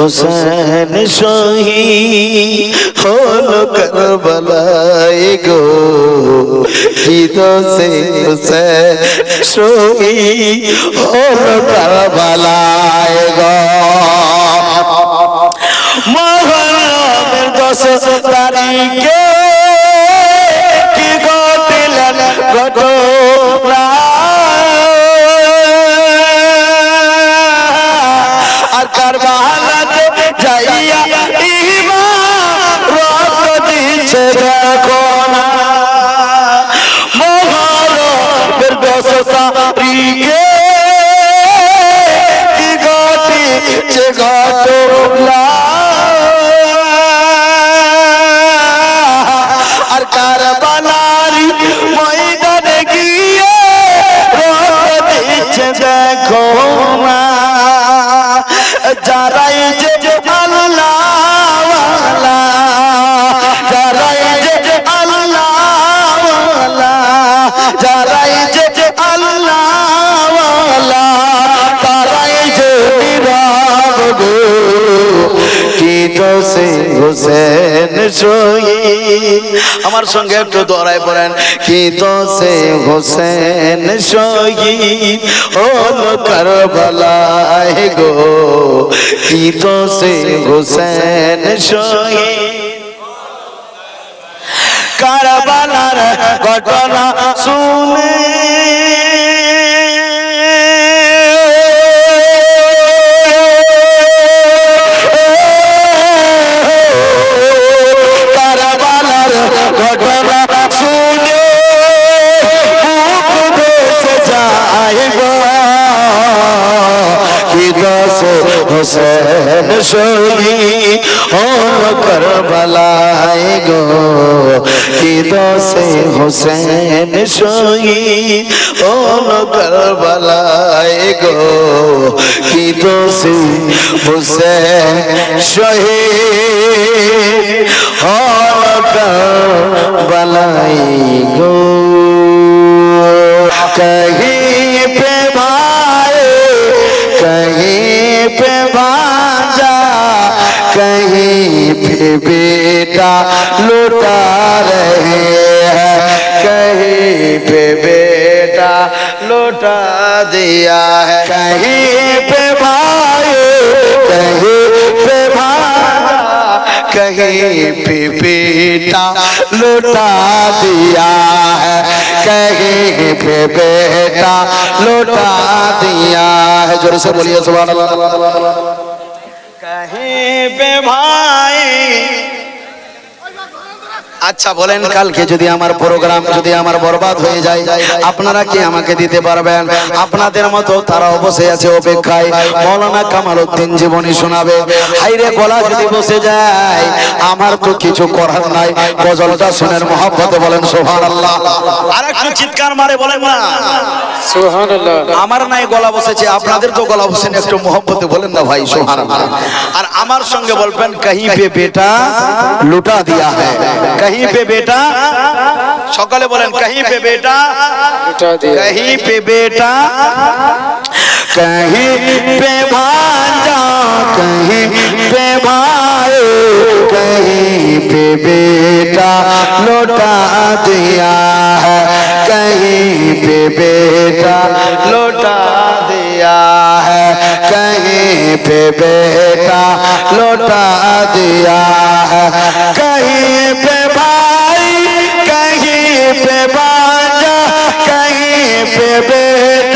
হোসেন শহীদ হলো কারবালায় গো। কি দোষে হোসেন শহীদ হলো কারবালায় গো। আমার সঙ্গে একটু দৌড়ায় পড়েন। কি দোষে হোসেন গো, কি দোষে হোসেন কারবালার ঘটনা শুনে দশ হোসেন শহীদ হল করবলায় গো কি দশে হোসেন শহীদ হল করবলায় গো কি দোষে হোসেন শহীদ হল করবলায় গো कहीं لوٹا دیا ہے۔ کہیں پہ بھائی کہیں پہ بھائی کہیں پہ بیٹا لوٹا دیا ہے۔ کہیں پہ بیٹا لوٹا دیا ہے۔ جو سے بولیے سبحان اللہ۔ کہیں پہ بھائی আচ্ছা বলেন কালকে যদি আমার প্রোগ্রাম যদি আমার বরবাদ হয়ে যায় আপনারা কি আমাকে দিতে পারবেন? আপনাদের মতো তারা বসে আছে অপেক্ষায়। মৌলানা কামাল উদ্দিন জীবনী শোনাবে। হাইরে গলা যদি বসে যায় আমার তো কিছু করার নাই। গজলটা শুনের মহাব্বতে বলেন সোহান আল্লাহ আর একটু চিৎকার মারে বলেন না। আমার নাই গলা বসেছে আপনাদের তো গলা বসেন একটু মহব্বতে বলেন না ভাই সোহান আর আমার সঙ্গে বলবেন কাহি বেটা লুটা দিয়া হ্যাঁ कहीं पे बेटा সকালে বলেন कहीं पे बेटा লুটা দিয়া कहीं पे बेटा कहीं पे भांजा कहीं पे भाई कहीं पे बेटा लौटा दिया है कहीं पे बेटा लौटा दिया है कहीं पे बेटा लौटा दिया है कहीं पे भाई कहीं पे बाजा कहीं पे बेटा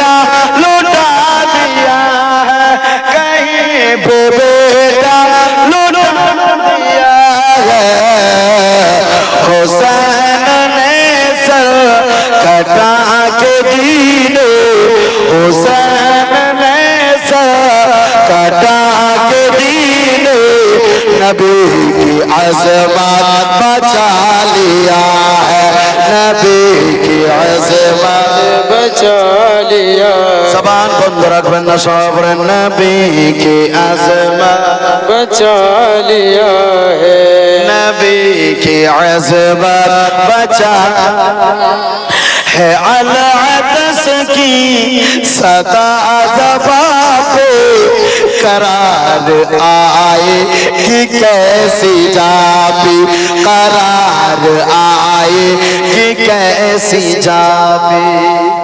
صبر نبی کی عظمت بچا لیا ہے نبی کی عظمت بچا ہے العدس کی صدا عذبہ پہ قرار آئے کہ کیسی جابی قرار آئے کہ کیسی جابی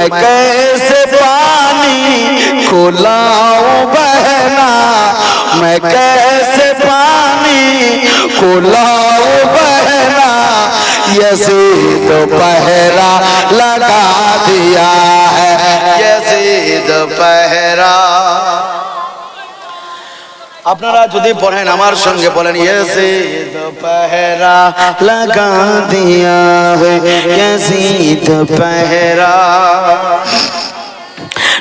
میں کیسے پانی کو لاؤں بہنا؟ میں کیسے پانی کو لاؤں بہنا؟ یزید پہرا لگا دیا ہے، یزید پہرا আপনারা যদি পড়েন আমার সঙ্গে বলেন এসে دوپہرا لگا دیا ہے کیسی دوپہرا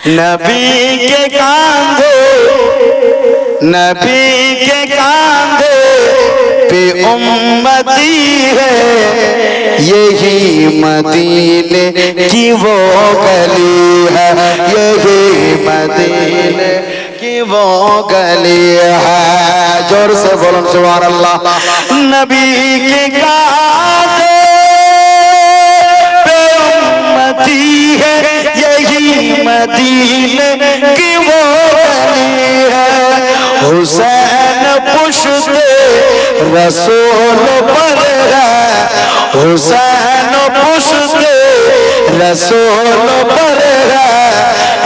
نبی کے کاندھے نبی کے کاندھے پہ امتی ہے یہی مدینے کی وہ گلی ہے یہی مدینے की वो गली है जोर से बोलो सुभान अल्लाह नबी के कांधे पे उम्मती है यही मदीने की वो गली है हुसैन पुश्ते रसूल पर है हुसैन पुश्ते रसूल पर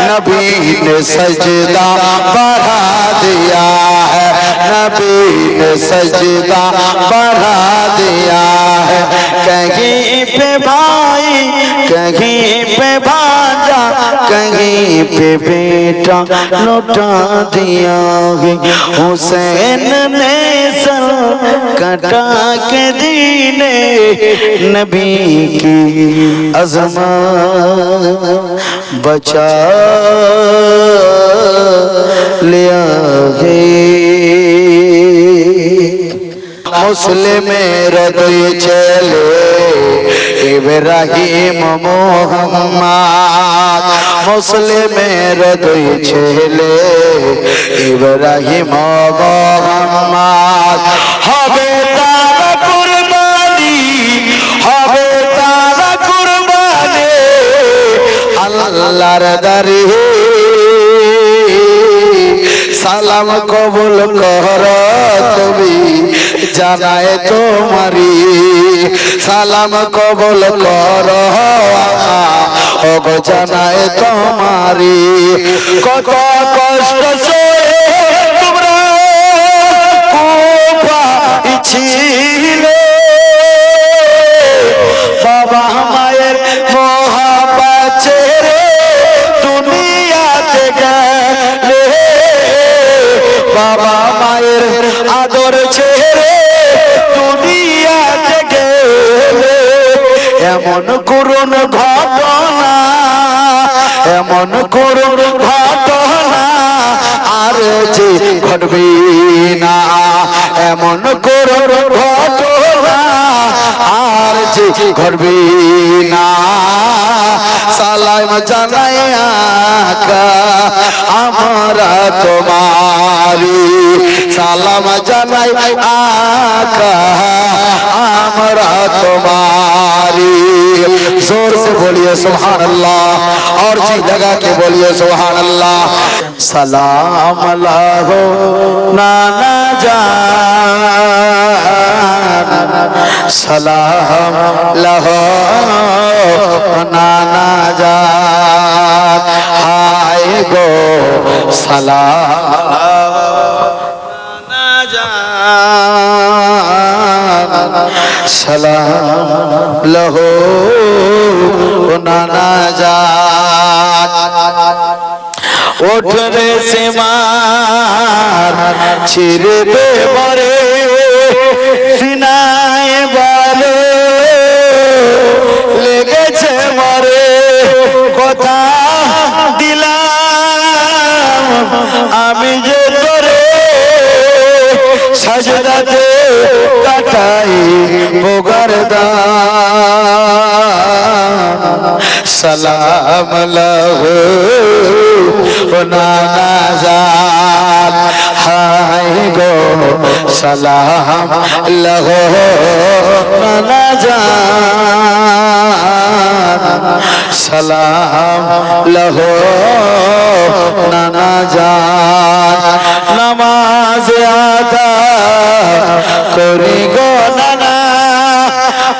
نبی نے سجدہ بڑھا دیا ہے۔ نبی نے سجدہ بڑھا دیا ہے۔ کہیں پہ بھائی، کہیں پہ بھاجا کہیں پہ بیٹا لوٹا دیا ہے۔ حسین نے سر کٹا کے دین نبی کی عظمہ بچا মুসলিমের দুই ছেলে ইব্রাহিম মোহাম্মদ মুসলিমের দুই ছেলে ইব্রাহিম মোহাম্মদ আল্লাহর দারি। সালাম কবুল কর তুমি, জানায় তোমারি। সালাম কবুল কর জানায় তোমারি। কত কষ্ট তোমরা আদর ছেড়ে দুনিয়া থেকে এমন করুন ঘটনা, এমন করুন ঘটনা আর যে ঘটবে না। এমন করুন ঘটনা যে করবে না? সালাম জানাই আকা، আমরা তোমারি সালাম জানাই আকা তোমারি زور سے بولیے سبحان اللہ اور جی جگہ کے بولیے سبحان اللہ سلام اللہ ہو نانا جان সালাম লহ, নানা যা হাই গো, সালাম। সালাম লহো, নানা যা ওঠ রে সে মার ছিড়বে বরে সিনায় বলে লেগেছে মরে, কথা দিলাম আমি যে করে সাজদাতে কাটাই বোগার সালাম লাহু নানা জান। হাই গো, সালাম লাহু জান সালাম লাহু নানা জান নামাজ আদা করি গো, নানা,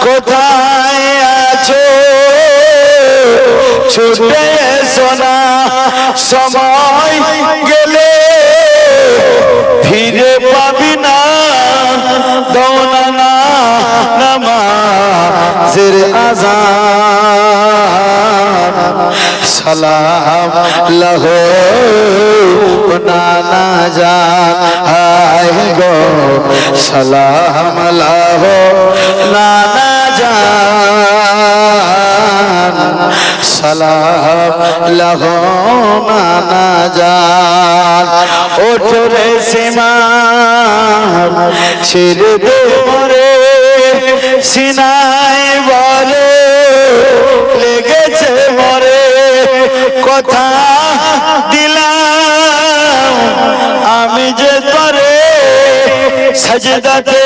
কোথায় আছো? ছুটে সোনা, সময় গেলে ফিরে পাবি না, দৌনা না, নামাজের আজান। সালাম লাহো নানা হায় গো, সালাম লাহো নানা জান সালাম লাহো নানা জান ওঠরে সীমা, ছেড়ে দে মরে। সিনাই বলে, লেগেছে মরে। কথা দিলাম, আমি যে সজদাতে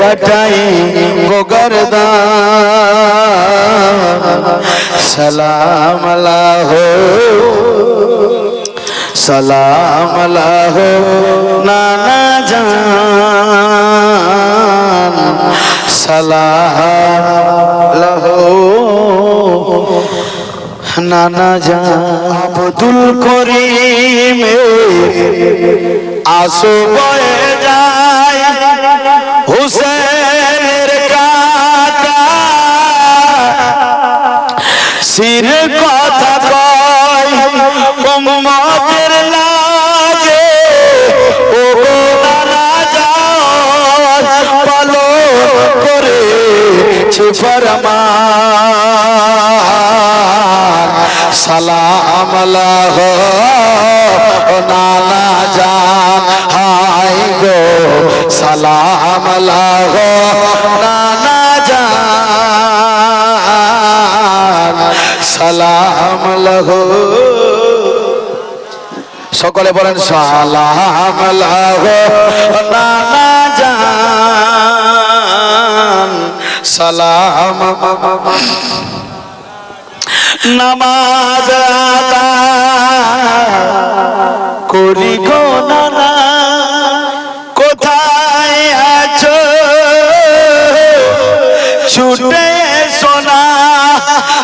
কাটাই গোগরদা সালাম আলাহো সালাম আলাহো নানা জান। সালাম লাহো নানা জান। আব্দুল করিম আসো বয়ে যায়। হুসেনের কাটা সির কথা কয়, উম্মতের লাগে। ও নানা যাও পালো করে ফরমান। সালাম আলাহ নানা জান হাই গো। সালাম আলাহ নানা জান, সালাম লাহো সকলে বলেন সালাম লাহো নানা জান, সালাম। নামাজ করি গো নানা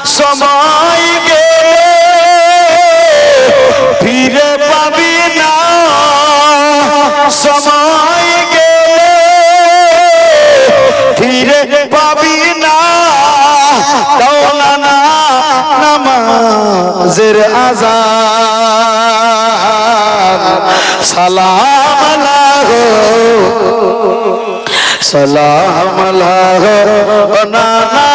সময় গেলে ফিরে পাবি না। সময় গেলে ফিরে পাবি না। দৌলানা নামাজের আজান সালাম সালাম আলাহো নানা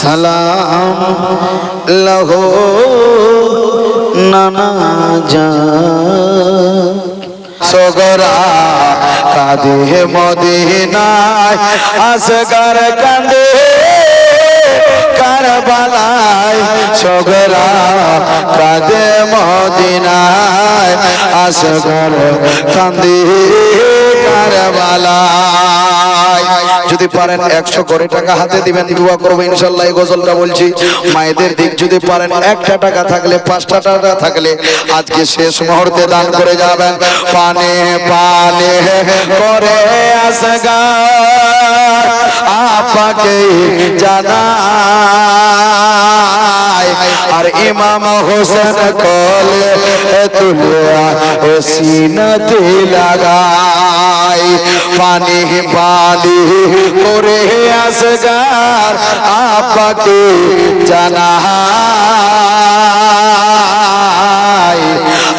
সালাম লাহো নানা জান। সগরা কাঁদে মদিনায় আসগার কান্দে কারবালায়। সগরা কাঁদে মদিনায় আসগার কান্দে কারবালায়। যদি পারেন একশো করে টাকা হাতে দিবেন, দোয়া করব, ইনশাল্লাহ এই গজলটা বলছি। মায়েদের দিক যদি পারেন একটা টাকা থাকলে, পাঁচটা টাকা থাকলে, আজকে শেষ মুহূর্তে দান করে যাবেন। পানে পানে করে আসগা আপাকে আর ইমাম হোসেন কলে তুলিয়া সিনাতে লাগাই পানি পানি করে আসগার আপাকে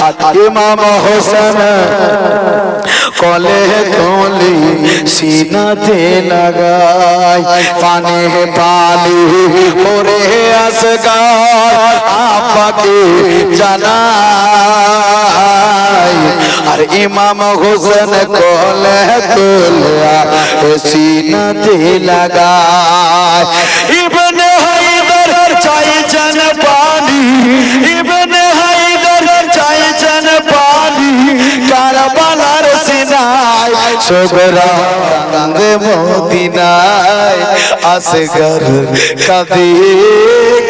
আর ইমাম হোসেন কলে কলি সিনাতে লাগাই, পানি পানি করে আসগার আপা বাবাকে জানাই। আর ইমাম হোসেন কোলে তোলা সিনাতে লাগায় ইবনে হায়দার চাইছেন পানি, ইবনে হায়দার চাইছেন পানি কারবালার সোগরা গঙ্গে মদিনায় আসগর কবি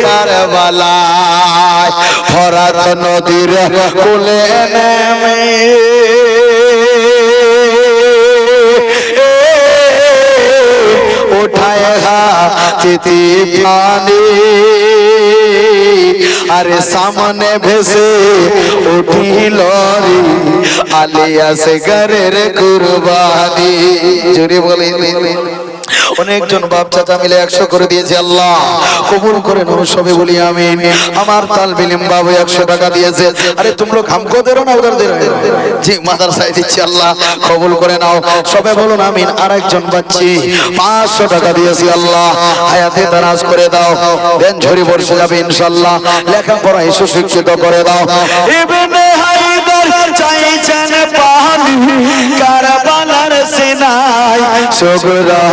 কারবালায়। ফরাত নদীর কোলে নেমে উঠায় হাতি अरे আরে সামনে ভেসে উঠিল রে সে গরের কুরবানি। জুড়ে বলে অনেকজন বাপ চাচা মিলে একশো করে দিয়েছে আল্লাহ। কবুল করে নো সবে বলি আমি আমার তাল বিলিম বাবু একশো টাকা দিয়েছে। আরে তোমরা খামকো দেরো না ওদের দেরো। জি, মাদার সাই দিচ্ছি আল্লাহ, কবুল করে নাও। সবে বলুন, আমিন আর একজন বাচ্চি, পাঁচশো টাকা দিয়েছি আল্লাহ। হায়াতে তারাজ করে দাও, দেন ঝরি বর্ষে যাবে ইনশাল্লাহ লেখাপড়ায় সুশিক্ষিত করে দাও। ইবনে হায়দার চাইছেন পানি কারবালার সেনায়। সগরা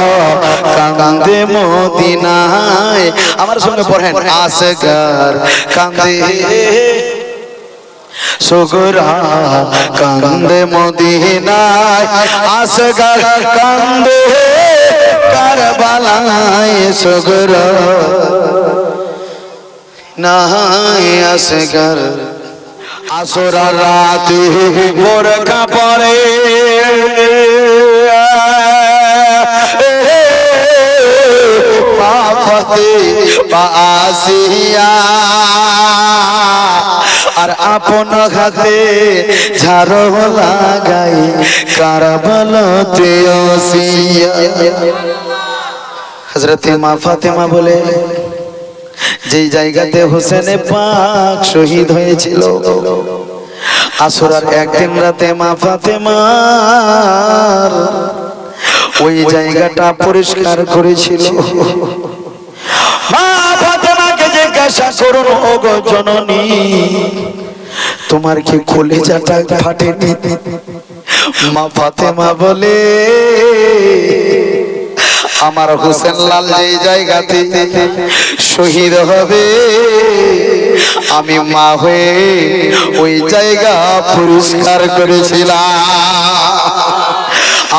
কান্দে মদিনায়। আমার সঙ্গে পড়েন আসগর কান্দে। সগরা কান্দে মদিনায়, আসগর কান্দে কারবালায়। সগরা নাই আসগর আসরা রাতে বোরকা পরে পাপতে পাসিয়া আর আপন হাতে ঝাড়ো লাগাই কারবালতে ওসিয়া হজরতে মা ফাতেমা বলে যেই জায়গাতে হোসেনে পাক শহীদ হয়েছিল। আসরার একদিন রাতে মা ফাতেমার ওই জায়গাটা পরিষ্কার করেছিল। মা ফাতেমাকে জিজ্ঞাসা করুন, ওগো জননী, তোমার কি মা ফাতেমা বলে আমার হোসেন লাল যে জায়গাতে শহীদ হবে। আমি মা হয়ে ওই জায়গা পুরস্কার করেছিলাম।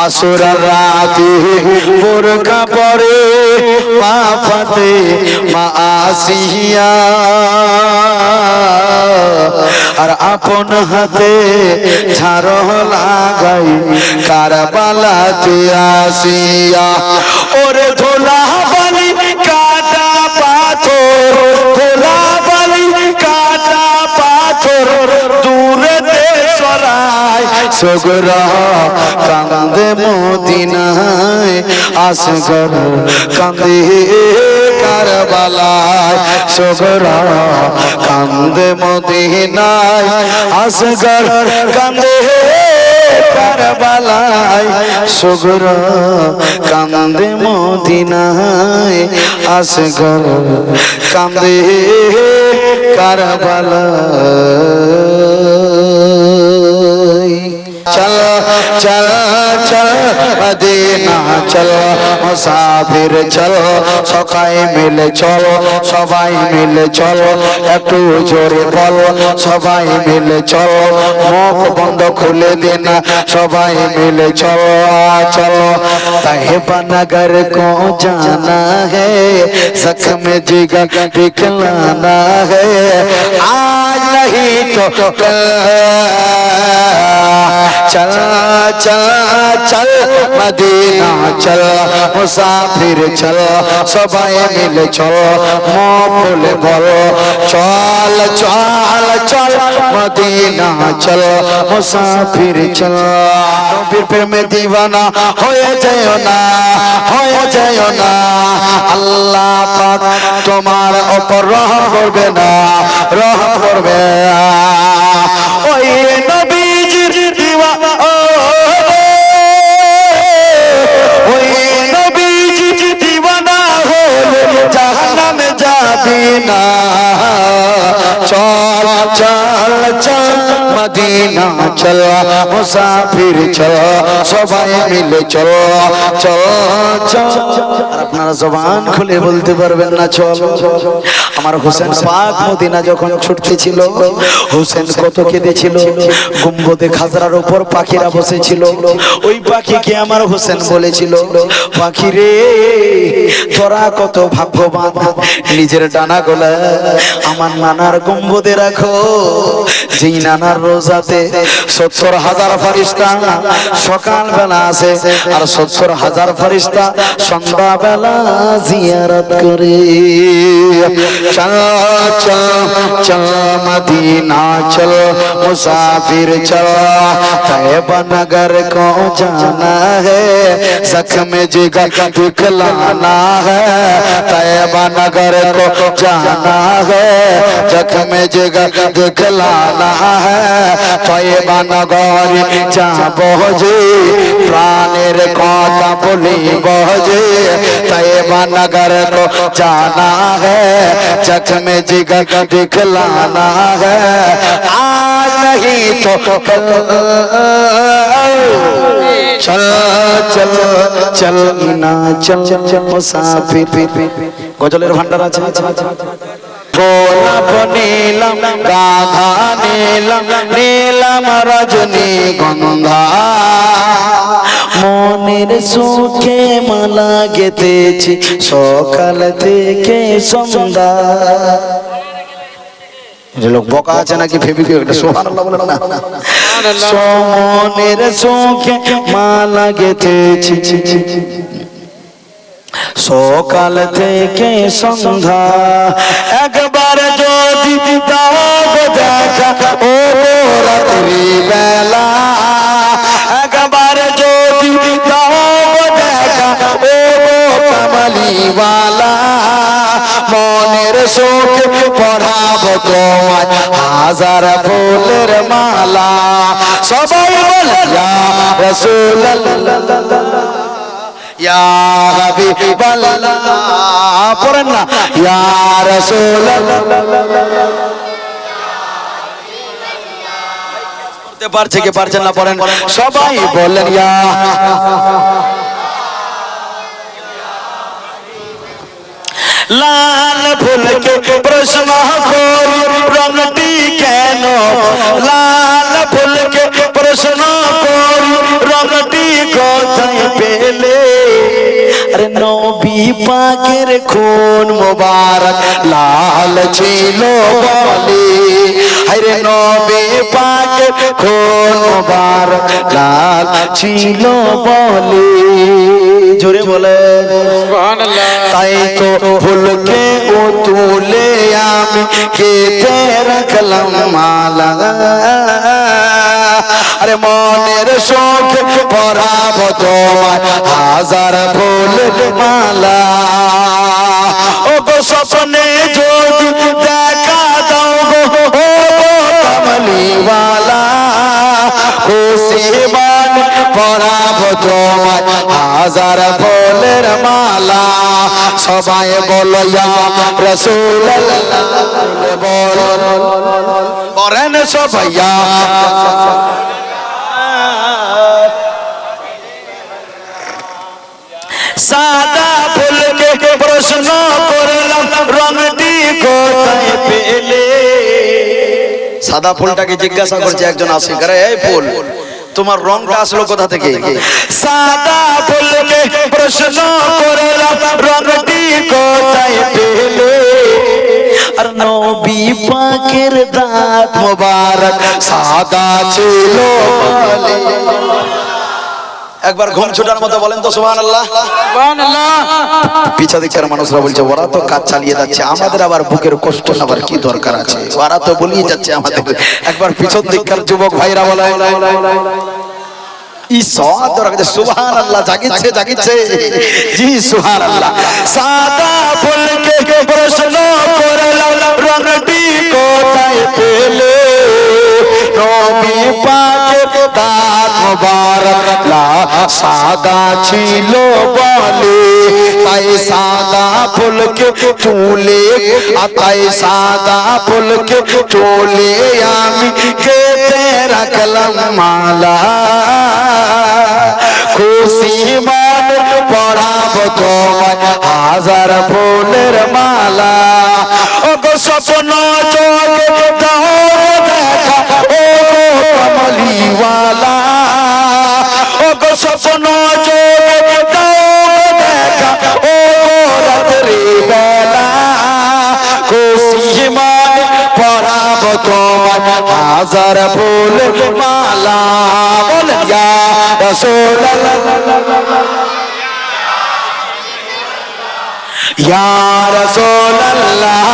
আসরা রাতে বোরকা পরে ফাতে মা আসিয়া। আর আপন হাতে ঝাড় লাগাই কারবালাতে আসিয়া। ওরে ধোলা বালি, কাটা পাথর। ধোলা বালি, কাটা পাথর, দূরে সরাই। সগরা কান্দে মদিনায়, আসগর কান্দে কারবালায়। সগরা কান্দে মদিনায়, আসগর কান্দে কারবালায় সগরা কান্দে মদিনায় আসগর কান্দে কারবালায়। مدینہ چل مسافر چل سکائی مل چل سبائی مل چل একটু জোরে বল سبائی مل چل موک بند খুলে দিন سبائی مل چل چل طیبہ نگر کو جانا ہے زخم جگہ دکھلانا ہے آج نہیں تو چل چل چل মদিনা চল, মুসাফির চল, সবাই মিলে চল মফুল বল। চল চল চল, মদিনা চল, মুসাফির চল। নবীর প্রেমে দিওয়ানা হয়ে যায় না, হয়ে যায় না। আল্লাহ পাক তোমার ওপর রহম করবে না, রহম করবে ওই নবী মদিনা চল না চল, মদিনা চল, মুসাফির চল, সবাই মিলে চল চল চল। আপনারা জবান খুলে বলতে পারবেন না, চল। আমার হোসেন পাক মদিনা যখন ছুটতেছিল হোসেন কত কেঁদেছিল, গুম্বদে খাজরার উপর পাখিরা বসেছিল। ওই পাখিকে আমার হোসেন বলেছিল, পাখি রে, তোরা কত ভাগ্যবান, নিজের ডানা গোলা আমার নানার গম্বদে রাখো। যেই নানার রোজাতে সত্তর হাজার ফারিস্তা সকাল বেলা আসে আর সত্তর হাজার ফারিস্তা সন্ধ্যা বেলা জিয়ারত করে চল চল চল মদিনা চল मुसाफिर चल तैयबा नगर को जाना है जख्म जिगर दिखलाना है तैयबा नगर को जाना है जख्म जिगर جگ دکھلانا ہے طیبہ নগর যাব যে প্রাণের কথা বলিব যে طیبہ نگر کو جانا ہے چکم جگ دکھلانا ہے آج نہیں تو چل چل چل چل چل چل مسافر گوجلیر না চল মুসাফির গজলের ভান্ডার আছে নীলম গাধা নীলম নীলম রজনী গন্ধা। মনের সুখে মালা গেতেছি সকাল থেকে সন্ধ্যা। যে লোক বকা আছে নাকি ভেবে কি একটা সুবহানাল্লাহ বলেন না। সমনের সুখে মালা গেতেছি সকাল থেকে সন্ধ্যা, একবার যদি দেখা, ও রাত্রি বেলা, একবার যদি দেখা, ও কামালিওয়ালা, মনের শোক পড়াবো তোমায়, হাজার ফুলের মালা, সবাই বলে রসুল্লাহ ইয়া হাবিবাল্লাহ, পড়েন না। ইয়া রাসূলুল্লাহ। করতে পারছে কি পারছেন না পড়েন। সবাই বলেন ইয়া লাল ফুলকে প্রশ্ন করি রংটি কেন? লাল ফুলকে প্রশ্ন করি রংটি কোথায় পেলে? আরে নবী পাকের খুন মোবারক লাল ছিল বলে। আরে নবী পাকের খুন মোবারক লাল ছিল বলে। জোরে সুবহানাল্লাহ। তাই তো ফুলকে ও তুলে আমি কেটে রাখলাম মালা। আরে মনের শোক পরাব তোমার হাজার ফুল মালা। ও গো স্বপ্নে যদি দেখা দাও গো, ও গো কমলিওয়ালা, খুশি বান পরাব তোমার হাজার ফুলের মালা। সবাই বলো রাসূলুল্লাহ। বল বলেন সবাই সাদা ফুলটাকে জিজ্ঞাসা করছে একজন আশিক, আরে এই ফুল, তোমার রংটা আসলো কোথা থেকে? সাদা ফুলকে প্রশ্ন করলাম, রংটি কোথায় পেলে? আর নবী পাকের দাঁত মোবারক সাদা ছিল একবার ঘুম ছোটার মতো বলেন তো সুহান আল্লাহ পিছা দিচ্ছে মানুষরা বলছে ওরা তো কাজ চালিয়ে যাচ্ছে আমাদের আবার বুকের কষ্ট নেবার কি দরকার আছে? ওরা তো বলিয়ে যাচ্ছে আমাদের। একবার পিছন দিককার যুবক ভাইরা বলে সুবহান আল্লাহ জাগিচ্ছে জাগিচ্ছে। জি সুবহান আল্লাহ সাদা কোথায় পেলে নবী পাকের দাঁত মোবারক লা সাদা ছিল বলে তাই সাদা ফুলকে তুলে আর তাই সাদা ফুলকে তুলে আমি কেটে রাখলাম মালা খুশি মন পড়াবো তোমায় হাজার ফুলের মালা ও গো স্বপ্ন চোখে দাও দেখা ও গো কমলিওয়ালা হাজার ফুল মালা বল ইয়া রাসূলুল্লাহ। ইয়া রাসূলুল্লাহ।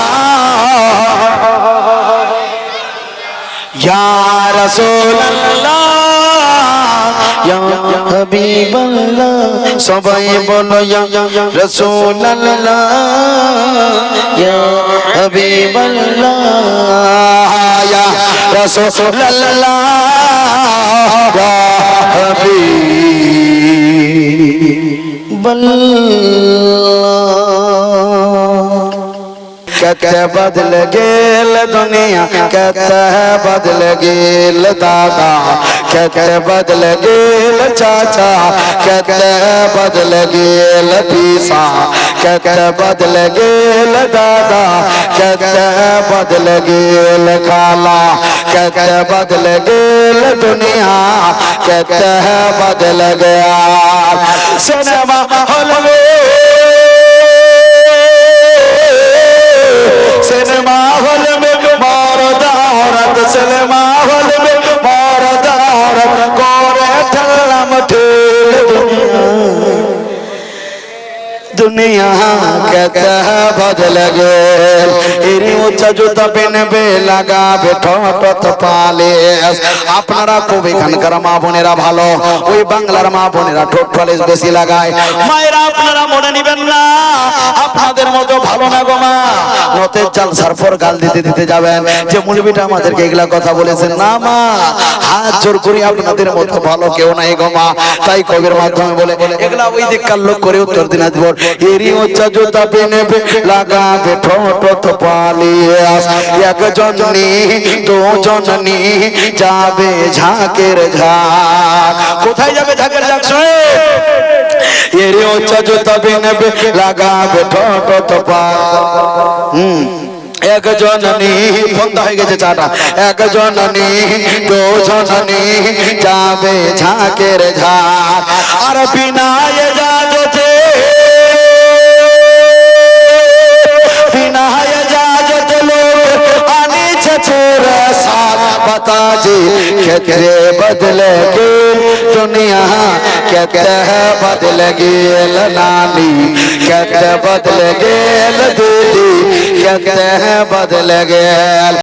ইয়া রাসূলুল্লাহ। ইয়া হাবিবাল্লাহ সবাই বলো ইয়া রাসূলুল্লাহ ইয়া হাবিবাল্লাহ ইয়া রাসূলুল্লাহ ইয়া হাবিবাল্লাহ کہتے بدل گیل دنیا کتے بدل گیل دادا کہتے بدل گیل چاچا کتے بدل گیل پیسا کہتے بدل گیل دادا کتے بدل گیل کالا کہتے بدل گیل دنیا کتے بدل گیا۔ سینما ہال মুসলমান হলবে মরদার করে ঠেললাম ঠিক। दुनिया कहता है बदल गेल এরি উচ্চ জুতা পেনবে লাগাবে ঠট পালে আপনারা খুব এখানকার মা বোনেরা ভালো ওই বাংলার মা বোনেরা ঠোঁট পালিশ বেশি লাগায় মায়েরা আপনারা মনে নিবেন না আপনাদের মতো ভালো না গো মা নতের চাল সারপর গাল দিতে দিতে যাবেন যে মুলবিটা আমাদেরকে এগুলা কথা বলেছেন না মা হাত জোর করি আপনাদের মতো ভালো কেউ নাই গো মা তাই কবির মাধ্যমে বলে এগুলা ওই দিককার লোক করে উত্তর দিনাজপুর এরি উচ্চা জুতা পেনেবে লাগাবে ঠোঁট পালিয়ে আস। একজন নি, দুজন নি, যাবে ঝাঁকের ঝাঁক। কোথায় যাবে ঝাঁকের ঝাঁক শুনে এরি উচ্চা জুতা পেনেবে লাগাবে ঠোঁট পা হুম একজননি বন্ধ হয়ে গেছে চাটা। একজননি দুজননি যাবে ঝাঁকের ঝাঁক। আর বিনায় যাজতে تاج کھترے بدل گی دنیا کھتر بدل گیل لنانی کھتر بدل گیل دیدی کھتر ہیں بدل گیل